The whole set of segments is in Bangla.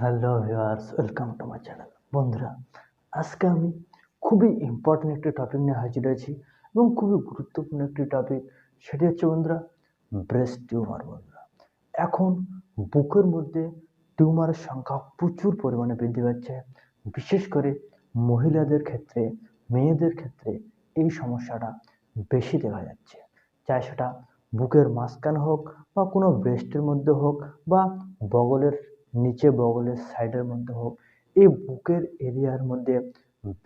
Hello viewers, welcome to my channel. বন্ধুরা, আজকে আমি খুবই ইম্পর্টেন্ট একটি টপিক নিয়ে হাজির হয়েছি এবং খুবই গুরুত্বপূর্ণ একটি টপিক সেটি হচ্ছে বন্ধুরা ব্রেস্ট টিউমার বন্ধুরা। এখন বুকের মধ্যে টিউমারের সংখ্যা প্রচুর পরিমাণে বৃদ্ধি পাচ্ছে, বিশেষ করে মহিলাদের ক্ষেত্রে, মেয়েদের ক্ষেত্রে এই সমস্যাটা বেশি দেখা যাচ্ছে। চাই সেটা বুকের মাঝখানে হোক বা কোনো ব্রেস্টের মধ্যে হোক বা বগলের নিচে বগলের সাইডের মধ্যে হোক, এই বুকের এরিয়ার মধ্যে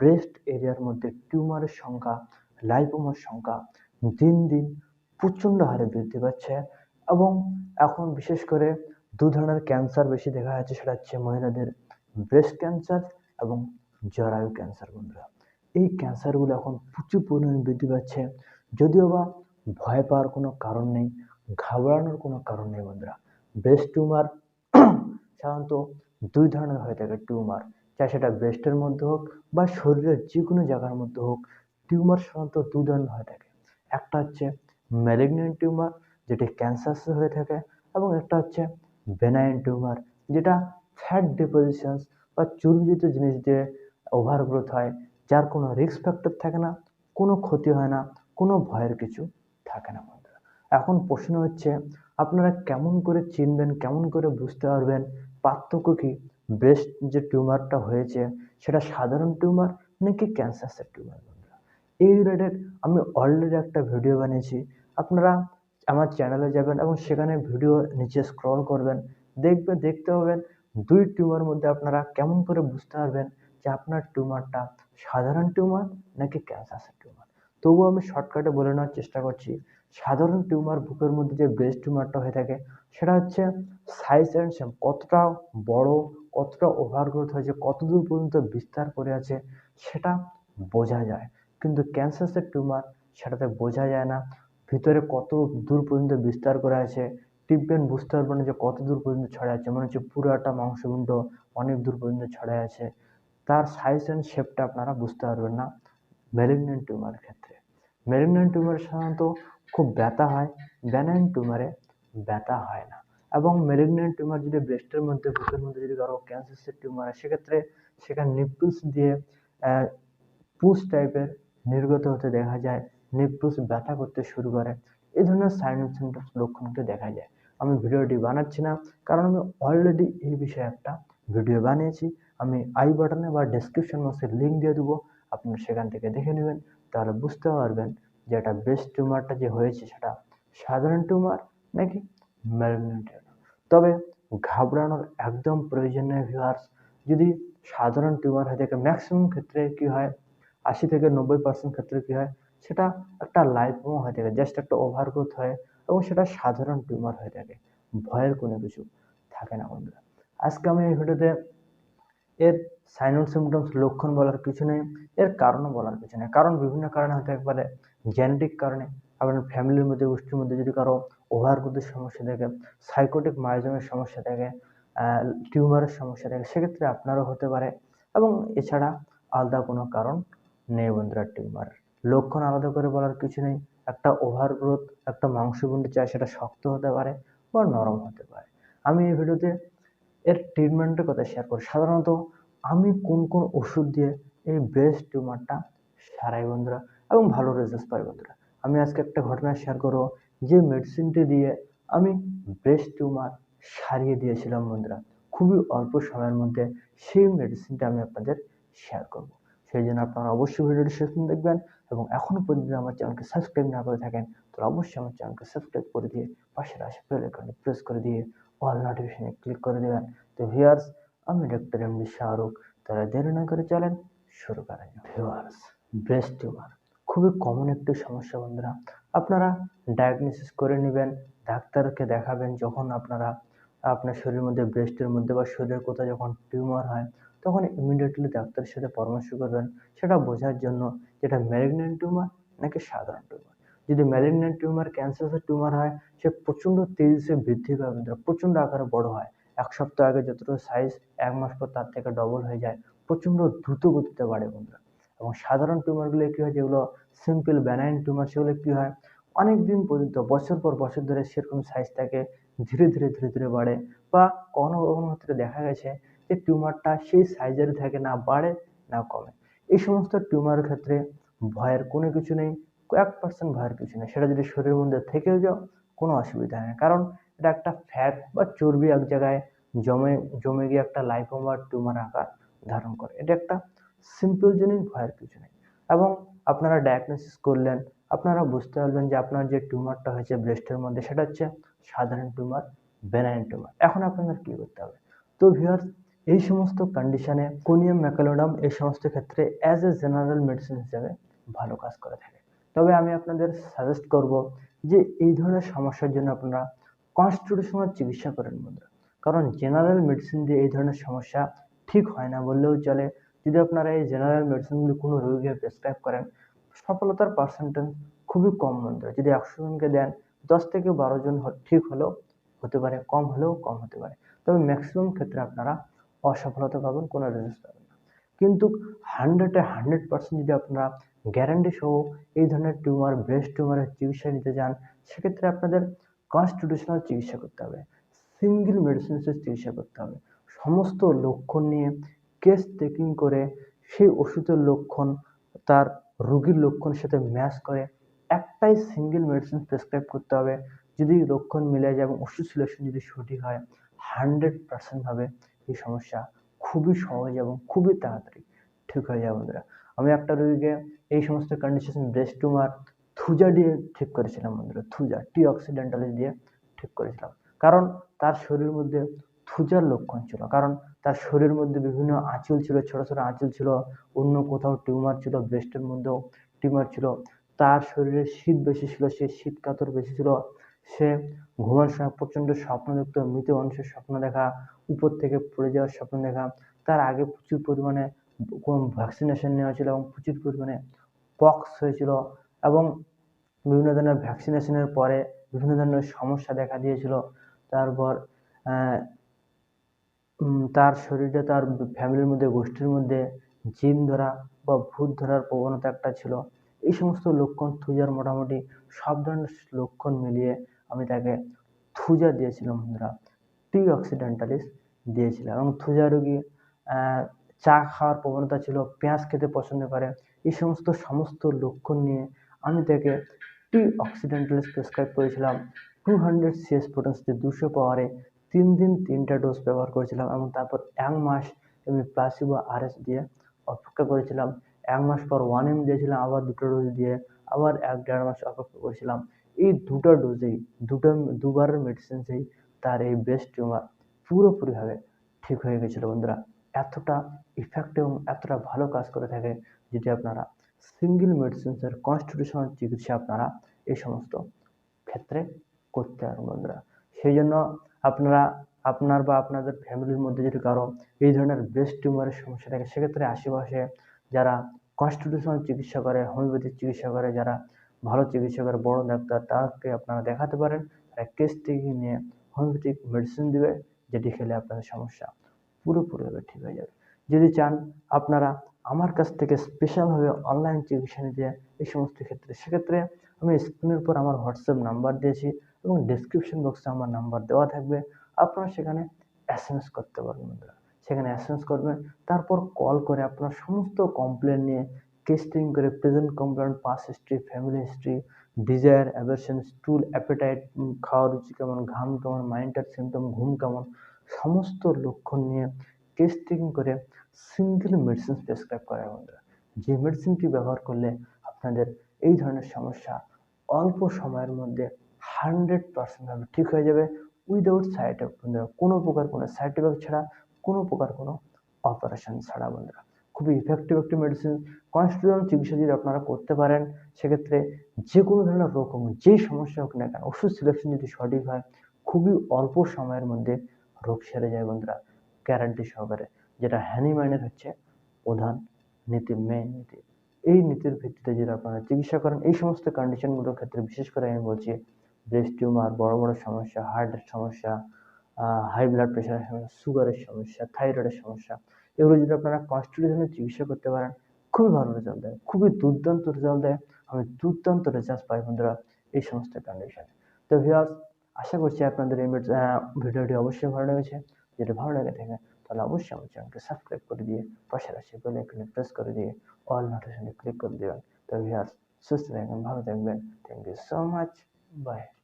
ব্রেস্ট এরিয়ার মধ্যে টিউমারের সংখ্যা লাইপোমার সংখ্যা দিন দিন প্রচণ্ড হারে বৃদ্ধি পাচ্ছে এবং এখন বিশেষ করে দু ধরনের ক্যান্সার বেশি দেখা যাচ্ছে, সেটা হচ্ছে মহিলাদের ব্রেস্ট ক্যান্সার এবং জরায়ু ক্যান্সার বন্ধুরা। এই ক্যান্সারগুলো এখন প্রচুর পরিমাণে বৃদ্ধি পাচ্ছে, যদিও বা ভয় পাওয়ার কোনো কারণ নেই, ঘাবড়ানোর কোনো কারণ নেই বন্ধুরা। ব্রেস্ট টিউমার সাধারণত দুই ধরনের হয়ে থাকে টিউমার, চাই সেটা ব্রেস্টের মধ্যে হোক বা শরীরের যে কোনো জায়গার মধ্যে হোক, টিউমার সাধারণত দু ধরনের হয়ে থাকে। একটা হচ্ছে ম্যালিগনেন্ট টিউমার, যেটি ক্যান্সারসে হয়ে থাকে, এবং একটা হচ্ছে বেনাইন টিউমার, যেটা ফ্যাট ডিপোজিশনস বা চর্বিজিত জিনিস দিয়ে ওভার গ্রোথ হয়, যার কোনো রিস্ক ফ্যাক্টর থাকে না, কোনো ক্ষতি হয় না, কোনো ভয়ের কিছু থাকে না এখন প্রশ্ন হচ্ছে, আপনারা কেমন করে চিনবেন, কেমন করে বুঝতে পারবেন পার্থক্য কি? ব্রেস্ট যে টিউমারটা হয়েছে, সেটা সাধারণ টিউমার নাকি ক্যান্সারসের টিউমার এই রিলেটেড আমি অলরেডি একটা ভিডিও বানিয়েছি। আপনারা আমার চ্যানেলে যাবেন এবং সেখানে ভিডিও নিচে স্ক্রল করবেন। দেখবে দেখতে পাবেন দুই টিউমার মধ্যে আপনারা কেমন করে বুঝতে পারবেন যে আপনার টিউমারটা সাধারণ টিউমার নাকি ক্যান্সারসের টিউমার তবুও আমি শর্টকাটে বলে নেওয়ার চেষ্টা করছি। সাধারণ টিউমার বুকের মধ্যে যে ব্রেস্ট টিউমারটা হয়ে থাকে, সেটা হচ্ছে সাইজ অ্যান্ড সেম কতটা বড়, কতটা ওভারগ্রোথ হয়েছে কত দূর পর্যন্ত বিস্তার করে আছে, সেটা বোঝা যায়। কিন্তু ক্যান্সারসের টিউমার সেটাতে বোঝা যায় না। ভিতরে কত দূর পর্যন্ত বিস্তার করে আছে টিপবেন বুঝতে পারবেন না যে কত দূর পর্যন্ত ছড়ায় আছে। মনে হচ্ছে পুরো একটা মাংসপিণ্ড অনেক দূর পর্যন্ত ছড়ায় আছে। তার সাইজ অ্যান্ড শেপটা আপনারা বুঝতে পারবেন না। ম্যালিগনেন্ট টিউমারের ক্ষেত্রে। ম্যালিগনেন্ট টিউমার সাধারণত খুব ব্যথা হয় ব্যানাইন টিউমারে ব্যথা হয় না। এবং ম্যালিগনেন্ট টিউমার যদি ব্রেস্টের মধ্যে, বুকের মধ্যে যদি কারও ক্যান্সারের টিউমার হয়, সেক্ষেত্রে সেখানে নিপলস দিয়ে পুস টাইপের নির্গত হতে দেখা যায় নিপলস ব্যথা করতে শুরু করে। এই ধরনের সাইন সিমটমস লক্ষণকে দেখা যায়। আমি ভিডিওটি বানাচ্ছি না, কারণ আমি অলরেডি এই বিষয়ে একটা ভিডিও বানিয়েছি। আমি আই বাটনে বা ডেসক্রিপশন বক্সে লিঙ্ক দিয়ে দেবো। আপনারা সেখান থেকে দেখে নেবেন, তাহলে বুঝতে পারবেন যে এটা ব্রেস্ট টিউমারটা যে হয়েছে সেটা সাধারণ টিউমার নাকি ম্যালিগনেন্ট তবে ঘাবড়ানোর একদম প্রয়োজন নেই ভিউয়ার্স যদি সাধারণ টিউমার হয়ে থাকে ম্যাক্সিমাম ক্ষেত্রে কী হয়? আশি থেকে নব্বই পার্সেন্ট ক্ষেত্রে কী হয়? সেটা একটা লাইফমো হয়ে থাকে জাস্ট একটা ওভারগ্রোথ হয় এবং সেটা সাধারণ টিউমার হয়ে থাকে। ভয়ের কোনো কিছু থাকে না বন্ধুরা। আজকে আমি এই ভিডিওতে এর সাইন অ্যান্ড সিমটমস লক্ষণ বলার কিছু নেই, এর কারণও বলার কিছু নেই। কারণ বিভিন্ন কারণে হতে পারে জেনেটিক কারণে আপনার ফ্যামিলির মধ্যে, গোষ্ঠীর মধ্যে যদি কারও ওভারগ্রোথের সমস্যা থাকে সাইকোটিক মাইজমের সমস্যা থাকে টিউমারের সমস্যা থাকে, সেক্ষেত্রে আপনারও হতে পারে। এবং এছাড়া আলাদা কোনো কারণ নেই বন্ধুরা টিউমার লক্ষণ আলাদা করে বলার কিছু নেই, একটা ওভারগ্রোথ একটা মাংসপিণ্ড চাই, সেটা শক্ত হতে পারে বা নরম হতে পারে। আমি এই ভিডিওতে এর ট্রিটমেন্টের কথা শেয়ার করি। সাধারণত আমি কোন কোন ওষুধ দিয়ে এই ব্রেস্ট টিউমারটা সারাই বন্ধুরা, এবং ভালো রেজাল্ট পাই বন্ধুরা। আমি আজকে একটা ঘটনা শেয়ার করব, যে মেডিসিনটি দিয়ে আমি ব্রেস্ট টিউমার সারিয়ে দিয়েছিলাম বন্ধুরা। খুবই অল্প সময়ের মধ্যে সেই মেডিসিনটা আমি আপনাদের শেয়ার করব। সেই জন্য আপনারা অবশ্যই ভিডিওটি শেষ দেখবেন, এবং এখনও পর্যন্ত আমার চ্যানেলকে সাবস্ক্রাইব না করে থাকেন তো অবশ্যই আমার চ্যানেলকে সাবস্ক্রাইব করে দিয়ে পাশের আসে প্রেস করে দিয়ে অল নোটিফিকেশনে ক্লিক করে দেবেন। তো ভিউয়ার্স আমি ডক্টর এম ডি শাহরুখ তারা দেরি না করে চলেন, শুরু করা যাক। ভিউয়ার্স ব্রেস্ট টিউমার খুবই কমন একটি সমস্যা বন্ধুরা। আপনারা ডায়াগনোসিস করে নেবেন, ডাক্তারকে দেখাবেন যখন আপনারা, আপনার শরীরের মধ্যে ব্রেস্টের মধ্যে বা শরীরের কোথাও যখন টিউমার হয়, তখন ইমিডিয়েটলি ডাক্তারের সাথে পরামর্শ করবেন। সেটা বোঝার জন্য যেটা ম্যালিগনেন্ট টিউমার নাকি সাধারণ টিউমার যদি ম্যালিগনেন্ট টিউমার ক্যান্সারের টিউমার হয়, সে প্রচণ্ড তেজিসে বৃদ্ধি পাবে প্রচণ্ড আকারে বড় হয়। এক সপ্তাহ আগে যতটুকু সাইজ এক মাস পর তার থেকে ডবল হয়ে যায়। প্রচণ্ড দ্রুত গতিতে বাড়ে বন্ধুরা। এবং সাধারণ টিউমারগুলো কী হয়, যেগুলো সিম্পল ব্যানাইন টিউমার সেগুলো কী হয়, অনেক দিন পর্যন্ত, বছর পর বছর ধরে সেরকম সাইজ থাকে ধীরে ধীরে ধীরে ধীরে বাড়ে। বা কখনো কখনো ক্ষেত্রে দেখা গেছে যে টিউমারটা সেই সাইজের থাকে, না বাড়ে, না কমে। এই সমস্ত টিউমারের ক্ষেত্রে ভয়ের কোনো কিছু নেই। কয়েক পার্সেন্ট ভয়ের কিছু নেই। সেটা যদি শরীরের মধ্যে থেকেও যাও, কোনো অসুবিধা নেই। কারণ এটা একটা ফ্যাট বা চর্বি এক জায়গায় জমে জমে গিয়ে একটা লাইপোমা টিউমার আকার ধারণ করে। এটা একটা সিম্পল জিনিস ভয়ের কিছু নেই। এবং আপনারা ডায়াগনোসিস করলেন, আপনারা বুঝতে পারবেন যে আপনার যে টিউমারটা হয়েছে ব্রেস্টের মধ্যে, সেটা হচ্ছে সাধারণ টিউমার বেনাইন টিউমার এখন আপনাদের কী করতে হবে? তো ভিউয়ার্স এই সমস্ত কন্ডিশনে কোনিয়াম ম্যাকালোডাম এই সমস্ত ক্ষেত্রে অ্যাজ এ জেনারেল মেডিসিন হিসেবে ভালো কাজ করে থাকে তবে আমি আপনাদের সাজেস্ট করব যে এই ধরনের সমস্যার জন্য আপনারা কনস্টিটিউশনাল চিকিৎসা করেন বন্ধুরা। কারণ জেনারেল মেডিসিন দিয়ে এই ধরনের সমস্যা ঠিক হয় না বললেও চলে। যদি আপনারা এই জেনারেল মেডিসিনগুলি কোনো রোগীকে প্রেসক্রাইব করেন, সফলতার পার্সেন্টেজ খুবই কম বন্ধুরা। যদি একশো জনকে দেন, দশ থেকে বারো জন ঠিক হলেও হতে পারে, কম হলেও কম হতে পারে। তবে ম্যাক্সিমাম ক্ষেত্রে আপনারা অসফলতা পাবেন, কোনো রেজাল্ট পাবেন না। কিন্তু হান্ড্রেডে হান্ড্রেড পার্সেন্ট যদি আপনারা গ্যারান্টি সহ এই ধরনের টিউমার, ব্রেস্ট টিউমারের চিকিৎসা নিতে চান সেক্ষেত্রে আপনাদের কনস্টিটিউশনাল চিকিৎসা করতে হবে। সিঙ্গেল মেডিসিনসের চিকিৎসা করতে হবে। সমস্ত লক্ষণ নিয়ে কেস টেকিং করে সেই ওষুধের লক্ষণ, তার রোগীর লক্ষণের সাথে ম্যাচ করে একটাই সিঙ্গেল মেডিসিন প্রেসক্রাইব করতে হবে। যদি লক্ষণ মিলে যায় এবং ওষুধ সিলেকশন যদি সঠিক হয় হান্ড্রেড পার্সেন্টভাবে এই সমস্যা খুবই সহজ এবং খুবই তাড়াতাড়ি ঠিক হয়ে যায় বন্ধুরা। আমি একটা রোগীকে এই সমস্ত কন্ডিশন ব্রেস্ট টিউমার থুজা দিয়ে ঠিক করেছিলাম বন্ধুরা, থুজা টি অক্সিডেন্টালিস দিয়ে ঠিক করেছিলাম। কারণ তার শরীরের মধ্যে থুজার লক্ষণ ছিল, কারণ তার শরীরের মধ্যে বিভিন্ন আঁচল ছিল, ছোটো ছোটো আঁচল ছিল, অন্য কোথাও টিউমার ছিল ব্রেস্টের মধ্যেও টিউমার ছিল। তার শরীরে শীত বেশি ছিল, সে শীত কাতর বেশি ছিল, সে ঘুমানোর সময় প্রচণ্ড স্বপ্ন দেখত, মৃত মানুষের স্বপ্ন দেখা, উপর থেকে পড়ে যাওয়ার স্বপ্ন দেখা। তার আগে প্রচুর পরিমাণে ভ্যাকসিনেশন নেওয়া ছিল এবং প্রচুর পরিমাণে পক্স হয়েছিল এবং বিভিন্ন ধরনের ভ্যাকসিনেশনের পরে বিভিন্ন ধরনের সমস্যা দেখা দিয়েছিল। তারপর তার শরীরে তার ফ্যামিলির মধ্যে, গোষ্ঠীর মধ্যে জিন ধরা বা ভূত ধরার প্রবণতা একটা ছিল। এই সমস্ত লক্ষণ, থুজার মোটামুটি সব ধরনের লক্ষণ মিলিয়ে আমি তাকে থুজা দিয়েছিলাম বন্ধুরা টি অক্সিডেন্টালিস দিয়েছিলাম। এবং থুজা রোগী চা খাওয়ার প্রবণতা ছিল, পেঁয়াজ খেতে পছন্দ করে। এই সমস্ত সমস্ত লক্ষণ নিয়ে আমি তাকে টি অক্সিডেন্টালিস প্রেসক্রাইব করেছিলাম টু হান্ড্রেড সিএস পোটেন্সিতে দুশো পাওয়ারে তিন দিন তিনটা ডোজ ব্যবহার করেছিলাম এবং তারপর এক মাস আমি প্লাসিবো আরএস দিয়ে অপেক্ষা করেছিলাম। এক মাস পর ওয়ান এম দিয়েছিলাম, আবার দুটো ডোজ দিয়ে আবার এক দেড় মাস অপেক্ষা করেছিলাম। এই দুটো ডোজেই দুটো, দুবারের মেডিসিনসেই তার এই ব্রেস্ট টিউমার পুরোপুরিভাবে ঠিক হয়ে গেছিল বন্ধুরা। এতটা ইফেক্টিভ এবং এতটা ভালো কাজ করে থাকে যদি আপনারা সিঙ্গেল মেডিসিনসের কনস্টিটিউশনাল চিকিৎসা আপনারা এই সমস্ত ক্ষেত্রে করতে পারেন বন্ধুরা। সেই জন্য আপনারা, আপনার বা আপনাদের ফ্যামিলির মধ্যে যদি কারও এই ধরনের ব্রেস্ট টিউমারের সমস্যা থাকে, সেক্ষেত্রে আশেপাশে যারা কনস্টিটিউশনাল চিকিৎসা করে হোমিওপ্যাথিক চিকিৎসা করে, যারা ভালো চিকিৎসা করে, বড় ডাক্তার, তাকে আপনারা দেখাতে পারেন। তারা কেস থেকে নিয়ে হোমিওপ্যাথিক মেডিসিন দেবে, যেটি খেলে আপনাদের সমস্যা পুরোপুরিভাবে ঠিক হয়ে যাবে। যদি চান আপনারা আমার কাছ থেকে স্পেশালভাবে অনলাইন চিকিৎসা নিতে এই সমস্ত ক্ষেত্রে, সেক্ষেত্রে আমি স্ক্রিনের পর আমার হোয়াটসঅ্যাপ নাম্বার দিয়েছি এবং ডিসক্রিপশন বক্সে আমার নাম্বার দেওয়া থাকবে। আপনারা সেখানে এস করতে পারবেন বন্ধুরা। সেখানে এস করবেন, তারপর কল করে আপনার সমস্ত কমপ্লেন নিয়ে টেস্টিং করে present complain past history family history desire aversion stool appetite খাওয়ার রুচি কেমন, ঘাম কেমন মাইন্ডের সিমটম ঘুম কেমন সমস্ত লক্ষণ নিয়ে টেস্টিং করে সিঙ্গেল মেডিসিন প্রেসক্রাইব করা বন্ধুরা। যে মেডিসিনটি ব্যবহার করলে আপনাদের এই ধরনের সমস্যা অল্প সময়ের মধ্যে হান্ড্রেড পার্সেন্টভাবে ঠিক হয়ে যাবে। উইদাউট সাইড এফেক্ট বন্ধুরা, কোনো প্রকার কোনো সাইড এফেক্ট ছাড়া, কোনো প্রকার কোনো অপারেশন ছাড়া বন্ধুরা। খুবই ইফেক্টিভ একটি মেডিসিন কনস্টিটিউশনাল চিকিৎসা যদি আপনারা করতে পারেন, সেক্ষেত্রে যে কোনো ধরনের রোগ হোক, যেই সমস্যা হোক না কেন, ওষুধ সিলেকশন যদি সঠিক হয়, খুবই অল্প সময়ের মধ্যে রোগ সেরে যায় বন্ধুরা গ্যারান্টি সহকারে, যেটা হ্যানিম্যানের হচ্ছে প্রধান নীতি মেন নীতি। এই নীতির ভিত্তিতে যদি আপনারা চিকিৎসা করেন, এই সমস্ত কন্ডিশনগুলোর ক্ষেত্রে বিশেষ করে আমি বলছি ব্রেস্ট টিউমার বড় বড় সমস্যা হার্টের সমস্যা হাই ব্লাড প্রেশারের সমস্যা সুগারের সমস্যা থাইরয়েডের সমস্যা, এগুলো যদি আপনারা কনস্টিটিউশনের চিকিৎসা করতে পারেন, খুবই ভালো রেজাল্ট দেয়, খুবই দুর্দান্ত রেজাল্ট দেয়। আমি দুর্দান্ত রেজাল্ট পাই বন্ধুরা এই সমস্ত কন্ডিশনে তো ভিউয়ার্স আশা করছি আপনাদের এই ভিডিওটি অবশ্যই ভালো লেগেছে। যদি ভালো লেগে থাকে, তাহলে অবশ্যই আমার চ্যানেলটি সাবস্ক্রাইব করে দিয়ে পাশে আছে বেল আইকনে প্রেস করে দিয়ে অল নোটিফিকেশনে ক্লিক করে দেবেন। তো ভিউয়ার্স সুস্থ থাকবেন, ভালো থাকবেন। Thank you so much bye